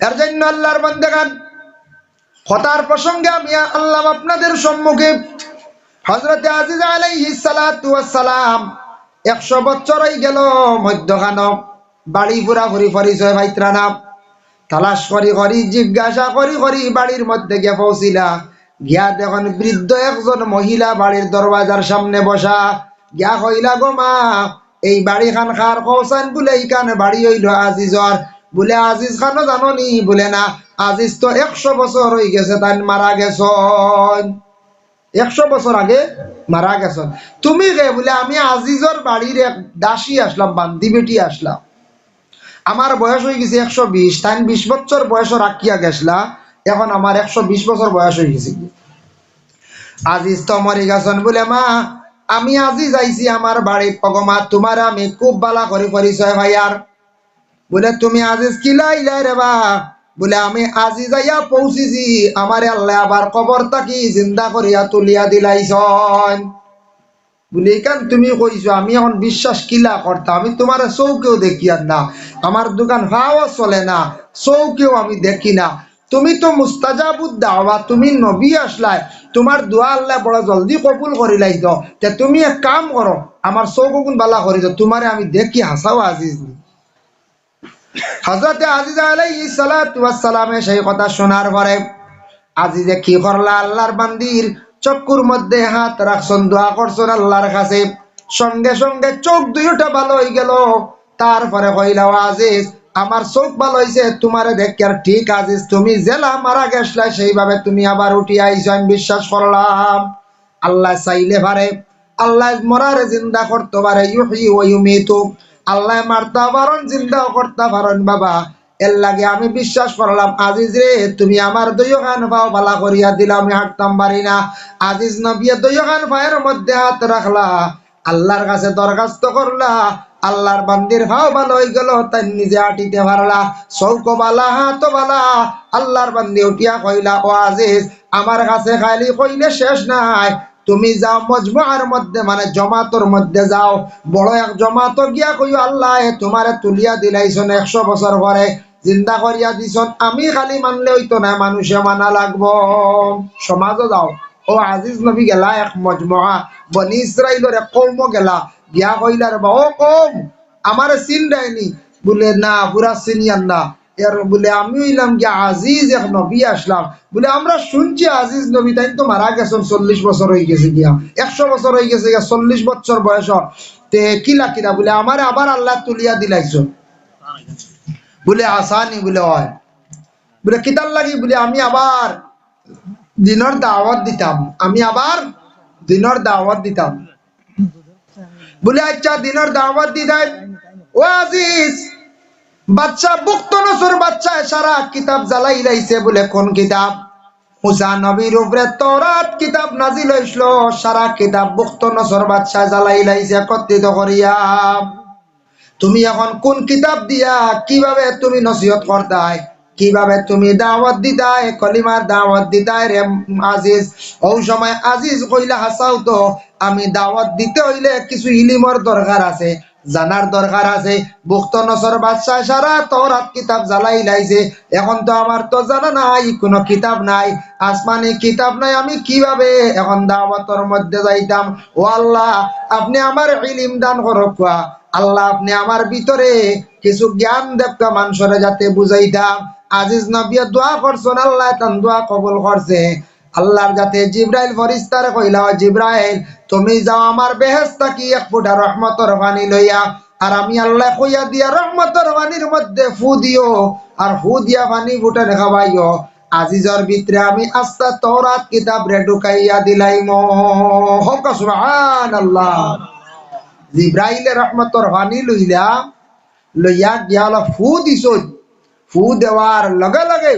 এর জন্য আল্লাহর বান্দাগান, কথার প্রসঙ্গে আমি আল্লাহ আপনাদের সম্মুখে হজরতে আজিজ ওয়াস সালাম একশো বছর হয়ে গেল মধ্যখান, বাড়ি পুরা ঘুরি পরিচয় ভাইত্রা নাম তালাশ করি করি, জিজ্ঞাসা করি করি বাড়ির মধ্যে গিয়ে পৌঁছিলা। গিয়া দেখুন বৃদ্ধ একজন মহিলা বাড়ির দরওয়াজার সামনে বসা। গিয়া কইলা গো মা, এই বাড়ি খান খার কৌসান বলে, এইখানে বাড়ি হইল আজিজর। বলে আজিজ খানো জানো নি? বলে না, আজিজ তো একশো বছর হয়ে গেছে তাই মারা গেছ একশো বছর আগে মারা গেছ তুমি গে বলে আমি আজিজর বাড়ির এক দাসী আসলাম, বান্দি বেটি আসলাম। আমার বয়স হয়ে গেছে একশো বিশ তাই বিশ বছর বয়স রাখিয়া গেছলা। এখন আমার একশো বিশ বছর বয়স হয়ে গেছে। আজিজ তো মরে গেছেন বলে মা, আমি আজি যাইছি আমার বাড়ির পগমা তোমার আমি খুব বালা করে পরিচয় ভাইয়ার বলে, তুমি আজিজ কিলাই লাই রে বা বলে, আমি আজি যাইয়া পৌঁছিছি। আমারে আল্লাহ আবার কবর তাকি জিন্দা করিয়া তুলিয়া দিলাইছন? বলে কেন তুমি কইছো, আমি এখন বিশ্বাস কিলা করতাম আমি তোমার চৌকেও দেখি আর না। আমার দোকান ভাও চলে না, চৌকেও আমি দেখি না। তুমি তো মুস্তাজাবুদ দাওয়া তুমি নবী আসলাই, তোমার দোয়া আল্লাহ বড় জলদি কবুল করিলাই তো তে তুমি এক কাম করো, আমার চৌকুন বালা করি তো তোমারে আমি দেখি, হাসাও আজিজ নি। হজরতে আজিজ আলাইহিস সালাতু ওয়াস সালামে সেই কথা শোনার পরে, আজিজে কি করলা? আল্লাহর বান্দির চক্কুর মধ্যে হাত রাখছন, দোয়া করছন আল্লাহর কাছে। সঙ্গে সঙ্গে চোখ দুইটা ভালো হয়ে গেল। তারপরে কইলা আজিজ, আমার চোখ ভালো হয়েছে তোমারে দেখি আর ঠিক আজিজ, তুমি জেলা মারা গেছলা, সেইভাবে তুমি আবার উঠি আইছো, আমি বিশ্বাস করলাম। আল্লাহ চাইলে পারে, আল্লাহ মরারে জিন্দা করতে পারে, ইউহি ও ইউমিতু। আল্লাহ মারতে পারেন জিন্দাও করতে পারেন বাবা। এর লাগে আমি বিশ্বাস করলাম, আজিজ রে, তুমি আমার দইখান পাও, বালা করিয়া দিলা, আমি হাঁটতাম পারি না। আজিজ নবিয়ে দইখান পায়ের মধ্যে হাত রাখলা, আল্লাহর কাছে দরখাস্ত করলা, আল্লাহর বান্দির ভাও ভালো হয়ে গেল, তাই নিজে আটিতে পারলা। চৌক বালা, হাত বালা, আল্লাহর বান্দি উঠিয়া কইলা, ও আজিজ, আমার কাছে খালি কইলে শেষ নাই তুমি যাও মজমুয়ার মধ্যে মানে জমাতর মধ্যে যাও। বড় এক জমাত গিয়া কইও, আল্লাহ, এ তোমারে তুলিয়া দিলাইছন একশো বছর পরে। জিন্দা করিয়া দিছন, আমি খালি মানলে হইতো না, মানুষে মানা লাগবো। সমাজও যাও। ও আজিজ নবী গেলা এক মজমুয়া বনি ইসরাইলের এক কৌম গেলা। গিয়া কইলার বা, ও কম, আমারে চিন দেয়নি বলে, না পুরা চিনিয়ান না। বলে আমি হইলাম কি আজিজ এক নবী আসলাম। বলে, আমরা শুনছি আজিজ নবী, তাই তো মারা গেছেন চল্লিশ বছর হয়ে গেছে গিয়া। একশো বছর হয়ে গেছে গিয়া, চল্লিশ বছর বয়স তে কিলা কিলা বলে, আমার আবার আল্লাহ তুলিয়া দিলাইছ। বলে, আসানি, বলে, হয়। বলে কিতার লাগি? বলে, আমি আবার দিনের দাওয়াত দিতাম। আমি আবার দিনের দাওয়াত দিতাম। বলে আচ্ছা দিনের দাওয়াত দিতাম ও আজিজ! বাচ্চা, বুক্ত নসুর বাচ্চা সারা কিতাব জ্বালাই লাইছে বলে কোন কিতাব? নবীর উপরে তরাত কিতাব সারা কিতাব বুক্ত নসর বাচ্চা জ্বালাই লাইছে একত্রিত করিয়া। তুমি এখন কোন কিতাব দিয়া কীভাবে তুমি নসিহত করতাই? কীভাবে তুমি দাওয়াত দিতাই? কলিমার দাওয়াত দিতাই রে আজিজ? ওই সময় আজিজ কইলা হাসাও তো, আমি দাওয়াত দিতে হইলে কিছু ইলিমর দরকার আছে। জানার দরকার আছে। বুক্ত নসর বাদশাহ সারা তরাত কিতাব জ্বালাই লাইছে। এখন তো আমার তো জানা নাই, কোনো কিতাব নাই। আসমানি কিতাব নাই, আমি কীভাবে এখন দাওয়াতর মধ্যে যাইতাম? ও আল্লাহ, আপনি আমার ইলিম দান করক আল্লাহ, আপনি আমার ভিতরে কিছু জ্ঞান দেবকা মানুষরে যাতে বুঝাইতাম। আজিজ নবিয়া দোয়া করছেন, আল্লাহ তান দোয়া কবুল করছে। আল্লাহর যাতে জিব্রাইল ফরিস্তারে কইলা "ও জিব্রাইল তুমি যাও আমার বেহেস্তা কি এক ফুটা রহমতর পানি লইয়া, আর আমি আল্লাহ কইয়া দিয়া রহমতর পানির মধ্যে ফু দিও, আর ফু দিয়া পানি ফুটে খাবাইও। আজিজর ভিতরে আমি আস্তা তওরাত কিতাব রে ঢুকাইয়া দিলাইম। হক, সুবহানাল্লাহ। জিব্রাইলে রহমতর পানি লইলা লইয়া গিয়া ফু দিছ ফু দেওয়ার লগে লগে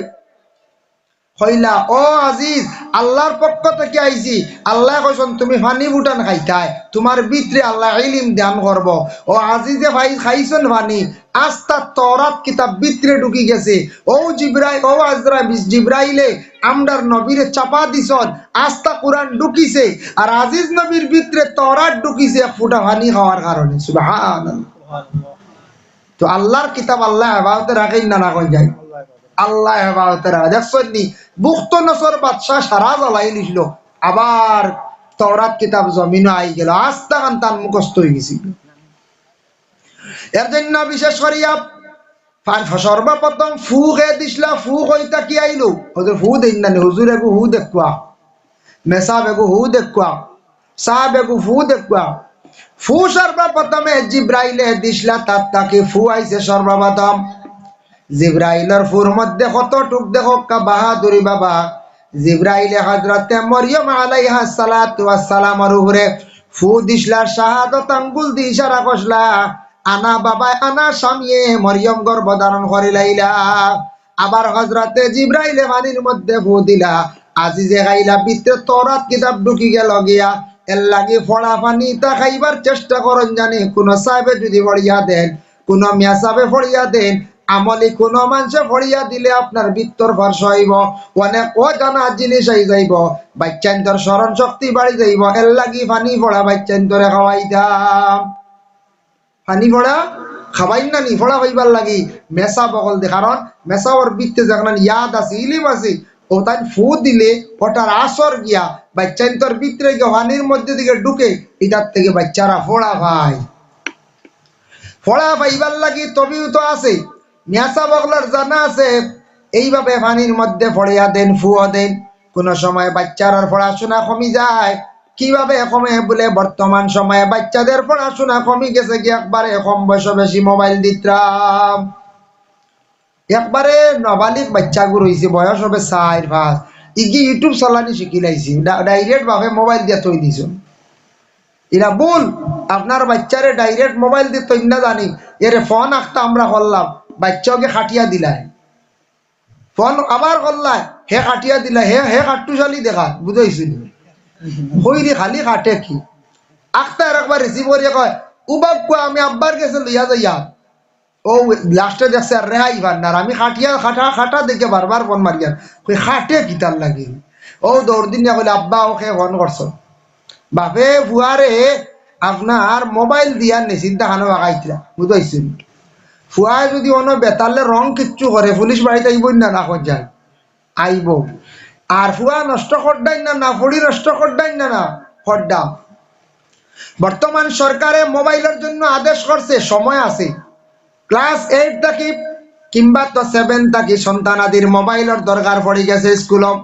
হইলা, ও আজিজ, আল্লাহর পক্ষ থেকে আইছি। আল্লাহ কইছেন তুমি পানি বুটান খাইতাই, তোমার ভিতরে আল্লাহ ইলিম দান করব। ও আজিজে ভাই খাইছেন পানি আস্তা তরাত কিতাব ভিতরে ঢুকি গেছে। ও জিব্রাইল, ও আজরা জিব্রাইলে আমরার নবীরে চাপা দিছন আস্তা কোরআন ঢুকিছে। আর আজিজ নবীর ভিতরে তরাত ঢুকিছে ফুটা পানি খাওয়ার কারণে। সুবহানাল্লাহ। তো আল্লাহর কিতাব আল্লাহ হেফাজতে রাখেন না রাখেন যায় আল্লাহ হেফাজতে রাখে দেখছেন নি? নসর বাদশাহ সারা জ্বলাই নিছিল। আবার তওরাত কিতাব জমিনও আই গেল। আস্তা কান তান মুখস্থ হয়ে গেছিল এর জন্য বিশেষ করিয়া সর্বপ্রথম ফু দিছিলা ফু কইতা কি আইলো? হুজুর ফু দিন না হুজুর এগু হু দেখুয়া। মেসা বেগু হু দেখুয়া। সাহ বেগু ফু দেখুয়া। ফু সর্বপ্রথমে জিব্রাইলে দিছিলা তার তাকে ফু আইছে সর্বপ্রথম। জিব্রাইলের ফুর মধ্যে কত টুক দেখো বাহাদুরি বাবা। জিব্রাইলে হজরতে মরিয়ম আলাইহা সালাতু ওয়াসসালামের উপরে ফু দিছলা শাহাদত আঙ্গুল দি ইশারা করছলা আনা বাবা, আনা স্বামীয়ে, মরিয়ম গর্ভ ধারণ করিলাইলা আবার হজরতে জিব্রাইলে পানির মধ্যে ফু দিলা আজি যে খাইলা বিতে তরাত কিতাব ঢুকি গেল গিয়া। এর লাগি ফড়া পানি তা খাইবার চেষ্টা করন জানি, কোন সাহেবে যদি ফড়িয়া দেন, কোন মিয়া সাহেবে ফড়িয়া দেন আমলি কোন মানুষে ফড়িয়া দিলে আপনার বৃত্তর ফার্স হইব অনেক অজানা জিনিস হয়ে যাইব। বাচ্চান্তর স্মরণ শক্তি বাড়ি যাইব। এর লাগি পানি ফড়া বাচ্চান্তরে খাওয়াইতাম। পানি ফড়া খাবাই না নি? ফড়া হইবার লাগি মেসা বগল দে। কারণ মেসা ওর বৃত্তে যখন ইয়াদ আছে ইলিম আছে ও তাই ফু দিলে ওটার আসর গিয়া বাচ্চান্তর ভিতরে গিয়ে পানির মধ্যে দিকে ঢুকে এটার থেকে বাচ্চারা ফোড়া ভাই ফড়া পাইবার লাগি তবিও তো আছে। মিয়াসা বগলার জানা আছে, এইভাবে পানির মধ্যে ফড়িয়া দেন, ফুয়া দেন। কোন সময় বাচ্চার পড়াশোনা কমি যায়। কীভাবে কমে বলে, বর্তমান সময়ে বাচ্চাদের পড়াশোনা কমি গেছে কি? একবারে কম বয়স বেশি মোবাইল দিতাম একবারে নবালিক বাচ্চাগুলো হয়েছে বয়স হবে চার পাঁচ। ইগি ইউটিউব চালানি শিখি লাইছি। ডাইরেক্ট ভাবে মোবাইল দিয়ে থই দিছ এরা বল আপনার বাচ্চারে ডাইরেক্ট মোবাইল দিয়ে তৈরি না জানি। এরে ফোন আঁকতে আমরা করলাম। বাচ্চাকে খাটিয়া দিলাই। ফোন আবার করলাই হে খাটিয়া দিলা হে হে কাট্টু চালি দেখা বুঝাইছিল হইরে খালি কাটে কি? আঁকতে আর একবার রিসিভ করিয়া কয় উবাক কোয়া আমি আব্বার গেছে লইয়া যাইয়া ও লাস্টে দেখছে আর রেহাই ভার না আর আমি খাটিয়া, খাটা খাটা দেখে বারবার ফোন মারিয়া কই খাটে কিতার লাগে? ও দৌড় দিন কইলে, আব্বা ওকে ফোন করছ বাপে ফুয়ারে আপনার মোবাইল দিয়া নিশ্চিত দেখানো বাগাইতরা বুঝাইছেন ফুয়ায় যদি অন্য বেতালে রং কিচ্ছু করে, পুলিশ বাড়িতে আইব না না যায় আইব আর ফুয়া নষ্ট করডাই না না, ফড়ি নষ্ট করডাই না না হড্ডা বর্তমান সরকারে মোবাইলের জন্য আদেশ করছে সময় আছে। ক্লাস এইট থাকি কিংবা তো সেভেন থাকি সন্তান আদির মোবাইলের দরকার পড়ে গেছে স্কুলত।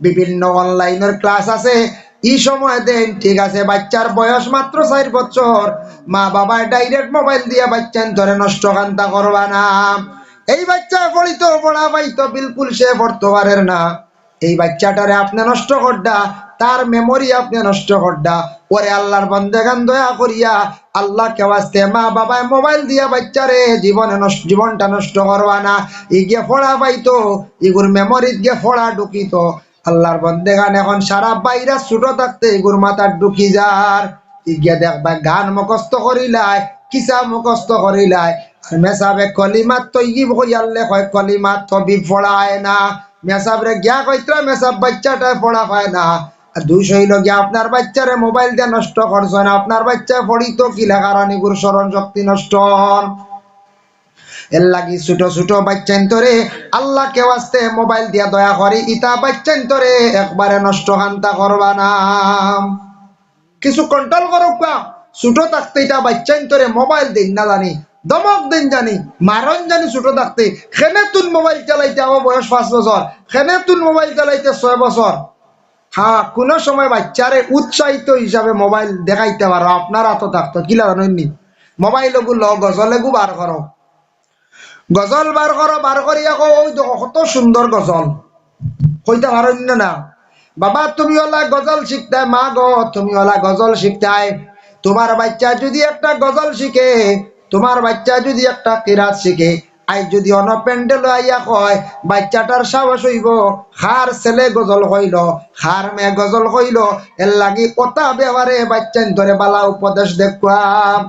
বিভিন্ন অনলাইনের ক্লাস আছে। এই সময় দেন, ঠিক আছে, বাচ্চার বয়স মাত্র চার বছর। মা বাবা ডাইরেক্ট মোবাইল দিয়ে বাচ্চান ধরে নষ্ট কান্তা করবা না। এই বাচ্চা পড়িতো পড়া পাইতো, বিলকুল সে পড়তে পারের না। এই বাচ্চাটারে আপনি নষ্ট করডা, তার মেমোরি আপনি নষ্ট করডা। ওরে আল্লাহর বন্দেগান দয়া করিয়া, আল্লাহ কেওয়াস্তে মা বাবায় মোবাইল দিয়া বাচ্চারে জীবনে জীবনটা নষ্ট করবা না। ইগে ফোড়া পাইতো, ইগুর মেমোরিত গে ফোড়া ঢুকিত। আল্লাহর বন্দেগান এখন সারা বাইরা ছোট থাকতে ইগুর মাথার ঢুকি যার। ইগে দেখবা, গান মুখস্থ করিলাই, কিসা মুখস্থ করিলাই। আর মেসাবে কলিমাত তো ইগি কইয়ালে কয় কলিমাত তবি ফোড়ায় না। মেসাবরে গিয়া কইত্রা, মেসাব বাচ্চাটায় পড়া পায় না। আর দুই শৈল গিয়া আপনার বাচ্চারে মোবাইল দিয়ে নষ্ট করছেন, আপনার বাচ্চা পড়িত কি লেখারানি গুর স্মরণ শক্তি নষ্ট এর লাগি ছোট ছোট বাচ্চান তোরে আল্লাহ কেউ আসতে মোবাইল দিয়া দয়া করে, ইতা বাচ্চান তোরে একবারে নষ্ট হান্তা করবা না। কিছু কন্ট্রোল করো কা ছোট থাকতে এটা বাচ্চান তোরে মোবাইল দিন না জানি, দমক দিন জানি, মারণ জানি ছোট থাকতে। খেনে তুন মোবাইল চালাইতে আমার বয়স পাঁচ বছর, খেনে তুন মোবাইল চালাইতে ছয় বছর। হ্যাঁ কোন সময় বাচ্চারে উৎসাহিত হিসাবে মোবাইল দেখাইতে পারো, আপনার হাত থাকতো, কি জানেননি মোবাইল ওগুলো গজল এগু বার করো। গজল বার করো, বার করি আকৌ ওই দেখো, কত সুন্দর গজল। কইতে পারেন না। বাবা, তুমি ওলা গজল শিখতে মা গো, তুমি ওলা গজল শিখতে তোমার বাচ্চা যদি একটা গজল শিখে তোমার বাচ্চা যদি একটা কিরাত শিখে আই যদি অন প্যান্ডেল আইয়া কয় বাচ্চাটার সাহস হইব হার ছেলে গজল হইল হার মেয়ে গজল হইল এর লাগি কথা ব্যবহারে বাচ্চান ধরে বালা উপদেশ দেখুয়াম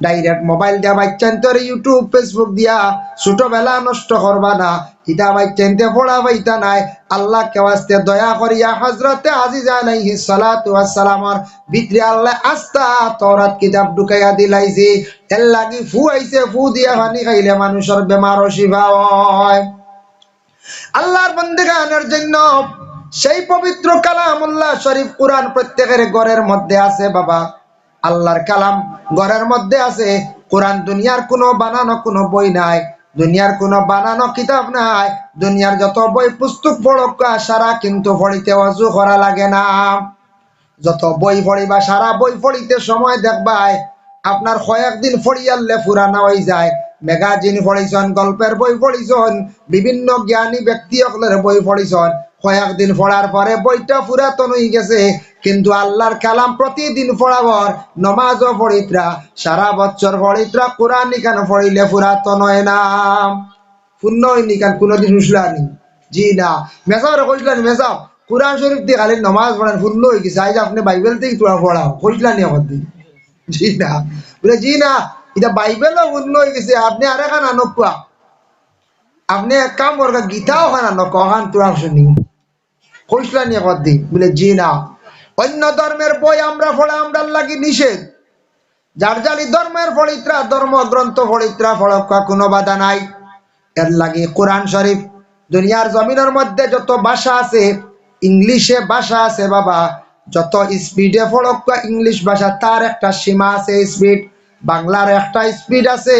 ডাইরেক্ট মোবাইল দিয়া বাচ্চান তোর ইউটিউব ফেসবুক দিয়া। ছোটবেলা নষ্ট করবা না। ইটা বাচ্চানতে পড়া পাইতা নাই। আল্লাহ কেওয়াস্তে দয়া করিয়া হজরতে আজিজ আলাইহি সালাতু ওয়াসসালামর ভিতরে আল্লাহ আস্তা তওরাত কিতাব ঢুকাইয়া দিলাইছি। এর লাগি ফু আইছে, ফু দিয়া পানি খাইলে মানুষের বেমার শিফা হয়। আল্লাহর বন্দিগানের জন্য সেই পবিত্র কালামুল্লাহ শরীফ কোরআন প্রত্যেকের ঘরের মধ্যে আছে, বাবা। আল্লাহর কালাম ঘরের মধ্যে আছে। কোরআন দুনিয়ার কোনো বানানো কোনো বই নাই। দুনিয়ার কোনো বানানো কিতাব নাই। দুনিয়ার যত বই পুস্তক পড়কা সারা কিন্তু পড়িতে অজু করা লাগে না। যত বই পড়িবা, সারা বই পড়িতে সময় দেখবাই আপনার কয়েকদিন ফড়িয়ালে ফুরানা হয়ে যায়। ম্যাগাজিন পড়িছন, গল্পের বই পড়িছন, বিভিন্ন জ্ঞানী ব্যক্তি সকলের বই পড়িছন। কয়েকদিন পড়ার পরে বইটা পুরাতন হয়ে গেছে। কিন্তু আল্লাহর কালাম প্রতিদিন পড়াবর, নমাজও পড়িত্রা, সারা বছর পড়িত্রা কোরআন নিকান পড়িলে পুরাতন হয় না? পূর্ণ হয়নি কান কোনোদিন শুসলানি জি না। মেসাও কইসলানি মেসাও কোরআন শরীফ দিয়ে খালি নমাজ পড়েন পূর্ণ হয়ে গেছে। আজ আপনি বাইবেল থেকে তোরা পড়াও। কইসলানি আমার দিন। জি না। বলে, জি না, এটা বাইবেলও পূর্ণ হয়ে গেছে। আপনি আর এখান আনকুয়া আপনি এক কাম করবেন, গীতাও খান আনো কহান তোরা শুনি। কইসলানি আমার দিন বলে, জি না। অন্য ধর্মের বই আমরা পড়া, আমরা লাগি নিষেধ? যার জানি ধর্মের ফলিত্রা ধর্ম গ্রন্থ ফলিত্রা, ফলকা কোনো বাধা নাই। এর লাগে কোরআন শরীফ। দুনিয়ার জমিনের মধ্যে যত ভাষা আছে, ইংলিশে ভাষা আছে বাবা, যত স্পিডে ফলকা ইংলিশ ভাষা, তার একটা সীমা আছে স্পিড বাংলার একটা স্পিড আছে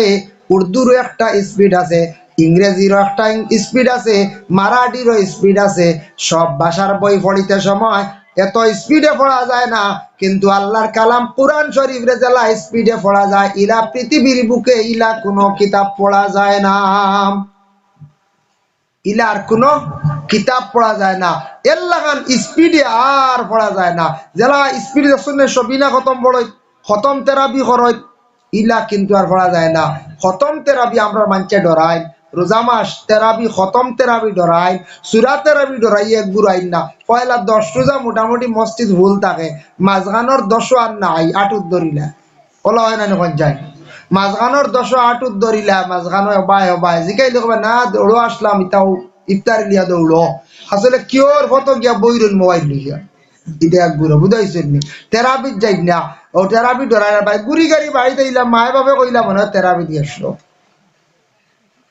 উর্দুরও একটা স্পিড আছে। ইংরেজিরও একটা স্পিড আছে, মারাঠিরও স্পিড আছে। সব ভাষার বই পড়িতে সময়, এত স্পিডে পড়া যায় না। কিন্তু আল্লাহর কালাম কোরআন শরীফ রে জেলা স্পিডে পড়া যায়। ইলা পৃথিবীর বুকে ইলা কোনো কিতাব পড়া যায় না। ইলার কোনো কিতাব পড়া যায় না। এর লাগান স্পিডে আর পড়া যায় না। জেলা স্পিড শুনে সবিনা খতম বড়ই, খতম তেরাবি করই ইলা কিন্তু আর পড়া যায় না। খতম তেরাবি আমরা মানছে ডরাই। রোজা মাস তেরাবি, খতম তেরাবি ডরাই, সুরা তেরাবি ডরাই এক বুড়াই না। পয়লা দশ রোজা মোটামুটি মসজিদ ভুল থাকে। মাঝখানোর দশও আর নাই আটুত ধরিলা ওলা হয় না নখন যায়? মাঝখানোর দশ আটুত ধরিলা মাঝখানো বাই বাই। জিকাই দেখবে না, দৌড়ো আসলাম, ইতাও ইফতার লিয়া দৌড়ো। আসলে কিওর কত গিয়া বইরুন মোবাইল লিয়া এক বুড়ো বুঝাইছেন নি? তেরাবিত যাই না। ও তেরাবি ডরাই না ভাই, গুড়ি গাড়ি বাড়িতে ইলাম মায়ের বাবা কইলাম মনে হয় তেরাবি দিয়ে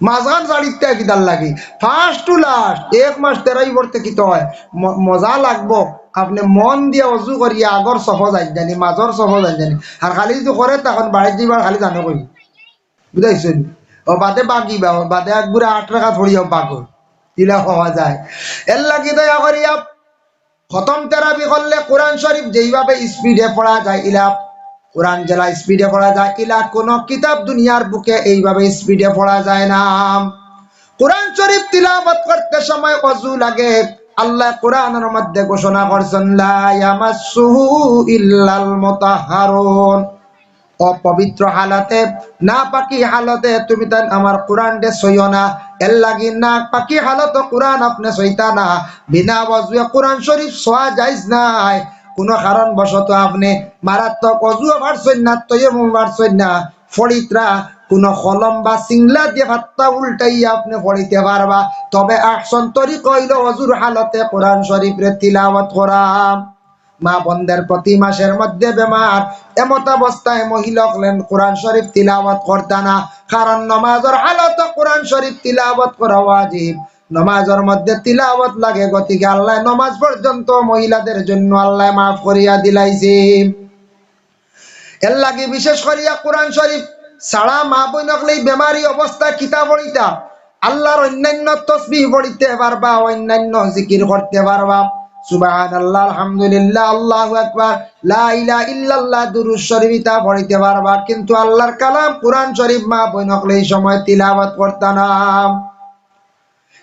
মাঝখান শাড়িতে কিদার লাগে। ফার্স্ট টু লাস্ট এক মাস তেরাই পড়তে কি হয়। মজা লাগবো। আপনি মন দিয়ে অজু করিয়া আগর সফজ আই জানি মাজর সফজ আই জানি আর খালি যদি করে তখন বাড়ির যাইবার খালি জানো কই। বুঝাইছেন ও বাদে বাগিবা ও বাদে একগুড়ে আট টাকা ধরিয়াও পাগল ইলা হওয়া যায় এর লাগি দয়া করিয়া খতম তেরাবি করলে কোরআন শরীফ যেইভাবে স্পিডে পড়া যায়, ইলা কোরআন জেলা স্পিডে পড়া যায়, ইলা কোন কিতাব দুনিয়ার বুকে এইভাবে স্পিডে পড়া যায় না। কোরআন শরীফ তিলাবত করতে সময় অজু লাগে। আল্লাহ কোরআনের মধ্যে ঘোষণা করছেন, লা ইল্লাল অপবিত্র হালতে না পাকি হালতে তুমি তান আমার কোরআন দে সইও না। এর লাগি না পাকি হালত কোরআন আপনি সইতা না। বিনা বজুয়ে কোরআন শরীফ সোয়া যাইজ নাই। কোন কারণ বশত আপনি মারাত্মক অজুও পারছেন না তৈম পারছেন না ফরিত্রা কোন কলম বা সিংলা দিয়ে হাত্তা উল্টাইয়া আপনি পড়িতে পারবা। তবে আহসন তরি কইল, অজুর হালতে কোরআন শরীফ রে তিলাওয়াত করা মা বন্ধের প্রতি মাসের মধ্যে বেমার। এমত অবস্থায় মহিলা হলেন কোরআন শরীফ তিলাওয়াত করতা না কারণ নমাজের হালত কোরআন শরীফ তিলাওয়াত করা ওয়াজিব। নমাজের মধ্যে তিলাওয়াত লাগে, গতিকে আল্লাহ নমাজ পর্যন্ত মহিলাদের জন্য আল্লাহ মাফ করিয়া দিলাইছে। এর লাগে বিশেষ করিয়া কোরআন শরীফ সারা মা বই নকলেই বেমারি অবস্থা, কিতা পড়িতা? আল্লাহর অন্যান্য তসবিহ পড়িতে পারবা, অন্যান্য জিকির করতে পারবা। সুবহানাল্লাহ, আলহামদুলিল্লাহ, আল্লাহু আকবার, লা ইলাহা ইল্লাল্লাহ, দুরূদ শরীফ ইতা পড়িতে পারবা। কিন্তু আল্লাহর কালাম কোরআন শরীফ মা বই নকলে এই সময় তিলাওয়াত করতা না।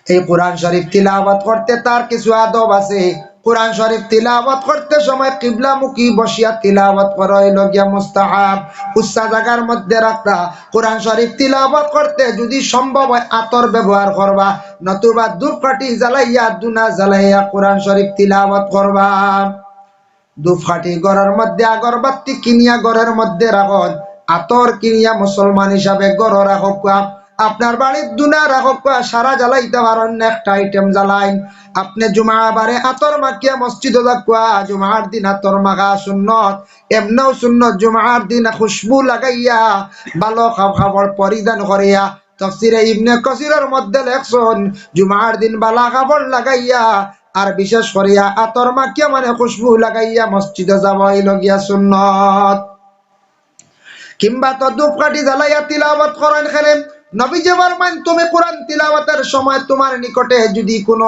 এই কোরআন শরীফ তিলাওয়াত করতে তার কিছু আদব আছে। কোরআন শরীফ তিলাওয়াত করতে সময় কিবলামুখী বসিয়া তিলাওয়াত করা হইল গিয়া মুস্তাহাব। উচ্চা জায়গার মধ্যে রাখতা কোরআন শরীফ তিলাওয়াত করতে যদি সম্ভব হয় আতর ব্যবহার করবা। নতুবা ধূপকাঠি জ্বালাইয়া, দুনা জ্বালাইয়া কোরআন শরীফ তিলাওয়াত করবা। দুফাটি ঘরের মধ্যে আগরবাতি কিনিয়া ঘরের মধ্যে রাখন। আতর কিনিয়া মুসলমান হিসাবে গড় রাখক আপনার বাড়ির দুনা রাখক সারা জ্বালাইতে পারেন একটা আইটেম জ্বালাইন। আপনি জুমা বারে আতর মাখিয়া মসজিদ জুমার দিন আতর মাখা সুন্নত, এমনও সুন্নত জুমার দিন খুশবু লাগাইয়া ভালো খাবার পরিধান করিয়া, তফসিরে ইবনে কসিরের মধ্যে লেখছেন, জুমার দিন বালা কাপড় লাগাইয়া, আর বিশেষ করিয়া আতর মাখিয়া মানে খুশবু লাগাইয়া মসজিদে যাওয়া লগিয়া সুন্নত। কিংবা তো ধূপকাঠি জ্বালাইয়া তিলাবত করেন খেলেন নবী যে ফরমান তুমি কোরআন তিলাওয়াতের সময় তোমার নিকটে যদি কোনো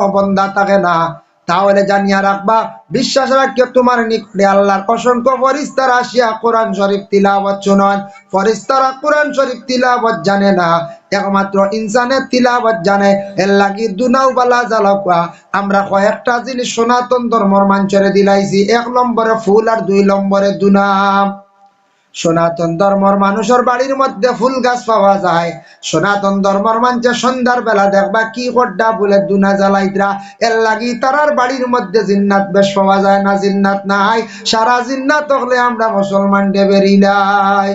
থাকে না, তাহলে জানিয়া রাখবা, বিশ্বাস রাখিও তোমার নিকটে আল্লাহর অসংখ্য ফরিস্তারা আসিয়া কোরআন শরীফ শুনান ফরিস্তারা কোরআন শরীফ তিলাওয়াত জানে না, একমাত্র ইনসানের তিলাবত জানে। এর লাগি দুনাও বালা জ্বালাকুয়া আমরা কয়েকটা জিনিস সনাতন ধর্মর মাঞ্চরে দিলাইছি, এক নম্বরে ফুল আর দুই নম্বরে দুনাম। সনাতন ধর্মর মানুষের বাড়ির মধ্যে ফুল গাছ পাওয়া যায়। সনাতন ধর্মর মানছে সন্ধ্যার বেলা দেখবা কি কড্ডা বলে দুনা জ্বালাইতরা এর লাগি তারার বাড়ির মধ্যে জিন্নাত বেশ পাওয়া যায় না, জিন্নাত নাই। সারা জিন্নাত হলে আমরা মুসলমান ডেবেরিলাই